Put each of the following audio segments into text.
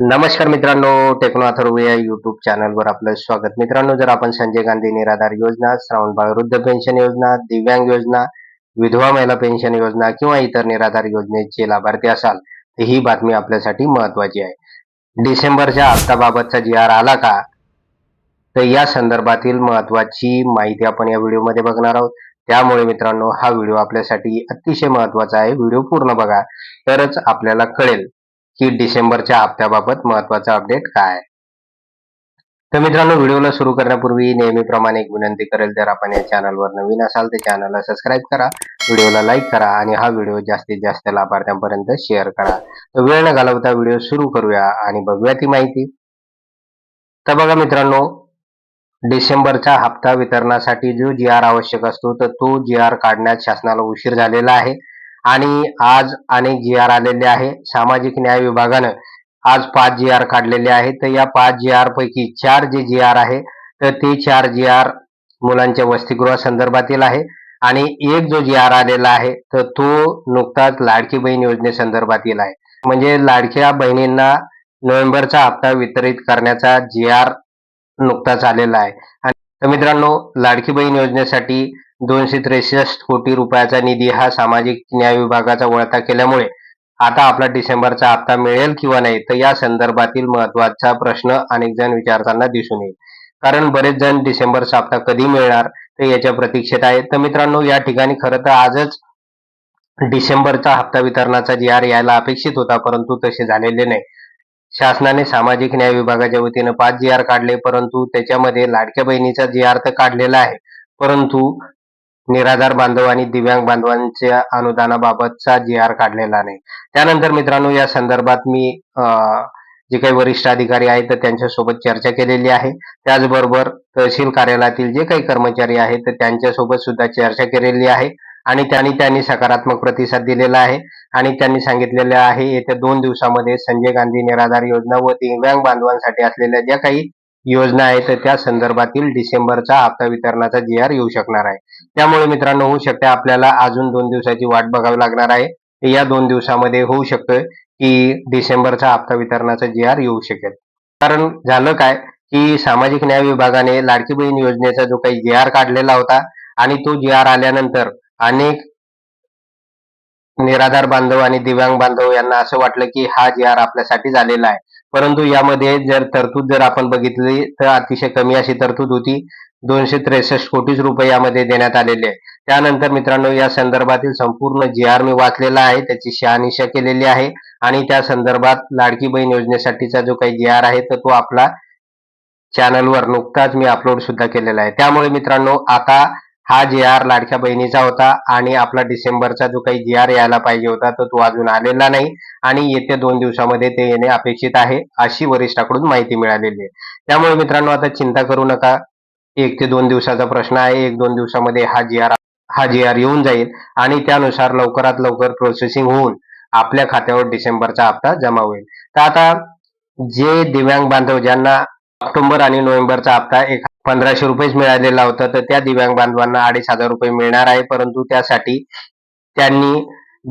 नमस्कार मित्रांनो टेक्नो अथर्व या युट्यूब चॅनलवर आपलं स्वागत. मित्रांनो जर आपण संजय गांधी निराधार योजना श्रावणबाळ वृद्ध पेन्शन योजना दिव्यांग योजना विधवा महिला पेन्शन योजना किंवा इतर निराधार योजनेचे लाभार्थी असाल तर ही बातमी आपल्यासाठी महत्वाची आहे. डिसेंबरच्या हप्ताबाबतचा जी आर आला का तर या संदर्भातील महत्वाची माहिती आपण या व्हिडिओमध्ये बघणार आहोत. त्यामुळे मित्रांनो हा व्हिडिओ आपल्यासाठी अतिशय महत्त्वाचा आहे. व्हिडिओ पूर्ण बघा तरच आपल्याला कळेल. की डिसेंबरच्या हप्त्याबाबत महत्त्वाचा अपडेट काय? आहे. तर मित्रांनो व्हिडिओला सुरू करण्यापूर्वी नेहमीप्रमाणे एक विनंती करेल जर आपण या चॅनलवर नवीन असाल तर चॅनलला सबस्क्राईब करा व्हिडिओला लाईक करा आणि हा व्हिडिओ जास्तीत जास्त लाभार्थ्यांपर्यंत शेअर करा. तर वेळ न घालवता व्हिडिओ सुरू करूया आणि बघूया ती माहिती. तर बघा मित्रांनो डिसेंबरचा हप्ता वितरणासाठी जो जी आर आवश्यक असतो तर तो जी आर काढण्यात शासनाला उशीर झालेला आहे. आणि आज अनेक जी आर आलेले आहे. सामाजिक न्याय विभागानं आज पाच जी आर काढलेले आहेत. तर या पाच जी आर पैकी चार जे जी आर आहे तर ते चार जी आर मुलांच्या वसतिगृहा संदर्भातील आहे. आणि एक जो जी आर आलेला आहे तर तो नुकताच लाडकी बहीण योजनेसंदर्भातील आहे. म्हणजे लाडक्या बहिणींना नोव्हेंबरचा हप्ता वितरित करण्याचा जी आर नुकताच आलेला आहे. आणि तर मित्रांनो लाडकी बहीण योजनेसाठी दोनशे त्रेसष्ट कोटी रुपयाचा निधी हा सामाजिक न्याय विभागाचा वळता केल्यामुळे आता आपला डिसेंबरचा हप्ता मिळेल किंवा नाही तर या संदर्भातील महत्त्वाचा प्रश्न अनेक जण विचारताना दिसून येईल. कारण बरेच जण डिसेंबरचा हप्ता कधी मिळणार ते याच्या प्रतीक्षेत आहे तर मित्रांनो या ठिकाणी खरं तर आजच डिसेंबरचा हप्ता वितरणाचा जी आर यायला अपेक्षित होता परंतु तसे झालेले नाही. शासनाने सामाजिक न्याय विभागाच्या वतीनं पाच जी आर काढले परंतु त्याच्यामध्ये लाडक्या बहिणीचा जी आर तर काढलेला आहे. परंतु निराधार बांधव आणि दिव्यांग बांधवांच्या अनुदानाबाबतचा जी आर काढलेला नाही. त्यानंतर मित्रांनो या संदर्भात मी जे काही वरिष्ठ अधिकारी आहेत तर त्यांच्यासोबत चर्चा केलेली आहे. त्याचबरोबर तहसील कार्यालयातील जे काही कर्मचारी आहेत तर त्यांच्यासोबत सुद्धा चर्चा केलेली आहे आणि त्यांनी त्यांनी सकारात्मक प्रतिसाद दिलेला आहे. आणि त्यांनी सांगितलेले आहे येत्या दोन दिवसामध्ये संजय गांधी निराधार योजना व दिव्यांग बांधवांसाठी असलेल्या ज्या काही योजना आहे तर त्या संदर्भातील डिसेंबरचा हप्ता वितरणाचा जी आर येऊ शकणार आहे. त्यामुळे मित्रांनो होऊ शकते आपल्याला अजून दोन दिवसाची वाट बघावी लागणार आहे. या दोन दिवसामध्ये होऊ शकतं की डिसेंबरचा हप्ता वितरणाचा जी आर येऊ शकेल. कारण झालं काय की सामाजिक न्याय विभागाने लाडकी बहीण योजनेचा जो काही जी आर काढलेला होता आणि तो जी आर आल्यानंतर अनेक निराधार बांधव आणि दिव्यांग बांधव यांना असं वाटलं की हा जी आर आपल्यासाठी झालेला आहे. परंतु यामध्ये जर तरतूद जर आपण बघितली तर अतिशय कमी अशी तरतूद होती. दोनशे त्रेसष्ट कोटीच रुपये यामध्ये देण्यात आलेले आहे त्यानंतर मित्रांनो या संदर्भातील संपूर्ण जी आर मी वाचलेला आहे. त्याची शहानिशा केलेली आहे. आणि त्या संदर्भात लाडकी बहीण योजनेसाठीचा जो काही जी आर आहे तर तो आपला चॅनलवर नुकताच मी अपलोड सुद्धा केलेला आहे. त्यामुळे मित्रांनो आता हा जी आर लाडक्या बहिणीचा होता आणि आपला डिसेंबरचा जो काही जी आर यायला पाहिजे होता तो तो अजून आलेला नाही आणि येत्या दोन दिवसामध्ये ते येणे अपेक्षित आहे अशी वरिष्ठाकडून माहिती मिळालेली आहे. त्यामुळे मित्रांनो आता चिंता करू नका. एक ते दोन दिवसाचा प्रश्न आहे. एक दोन दिवसामध्ये हा जी आर हा जी आर येऊन जाईल आणि त्यानुसार लवकरात लवकर प्रोसेसिंग होऊन आपल्या खात्यावर डिसेंबरचा हप्ता जमा होईल. तर आता जे दिव्यांग बांधव ज्यांना ऑक्टोबर आणि नोव्हेंबरचा हप्ता एक पंधराशे रुपयेच मिळालेला होता. तर त्या दिव्यांग बांधवांना अडीच हजार रुपये मिळणार आहे. परंतु त्यासाठी त्यांनी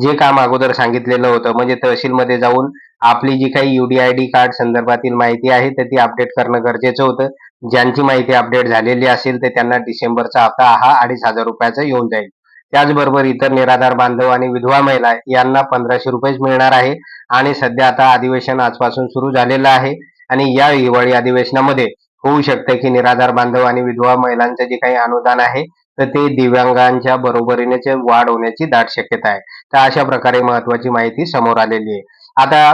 जे काम अगोदर सांगितलेलं होतं म्हणजे तहसीलमध्ये जाऊन आपली जी काही युडीआयडी कार्ड संदर्भातील माहिती आहे तर ती अपडेट करणं गरजेचं होतं. ज्यांची माहिती अपडेट झालेली असेल तर त्यांना डिसेंबरचा हप्ता हा अडीच हजार रुपयाचा येऊन जाईल. त्याचबरोबर इतर निराधार बांधव आणि विधवा महिला यांना पंधराशे रुपयेच मिळणार आहे. आणि सध्या आता अधिवेशन आजपासून सुरू झालेलं आहे. आणि या हिवाळी अधिवेशनामध्ये होऊ शकते की निराधार बांधव आणि विधवा महिलांचे जे काही अनुदान आहे तर ते दिव्यांगांच्या बरोबरीने वाढ होण्याची दाट शक्यता आहे. तर अशा प्रकारे महत्वाची माहिती समोर आलेली आहे. आता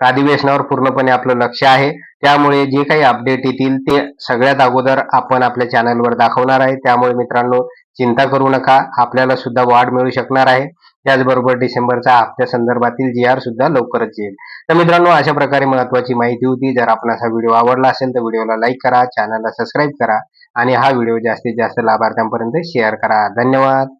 अधिवेशनावर पूर्णपणे आपलं लक्ष आहे. त्यामुळे जे काही अपडेट येतील ते सगळ्यात अगोदर आपण आपल्या चॅनलवर दाखवणार आहे. त्यामुळे मित्रांनो चिंता करू नका. आपल्याला सुद्धा वाढ मिळू शकणार आहे. त्याचबरोबर डिसेंबरच्या हप्त्या संदर्भातील जी आर सुद्धा लवकरच येईल. तर मित्रांनो अशा प्रकारे महत्वाची माहिती होती. जर आपणास हा व्हिडिओ आवडला असेल तर व्हिडिओला लाईक करा चॅनलला सबस्क्राईब करा आणि हा व्हिडिओ जास्तीत जास्त लाभार्थ्यांपर्यंत शेअर करा. धन्यवाद.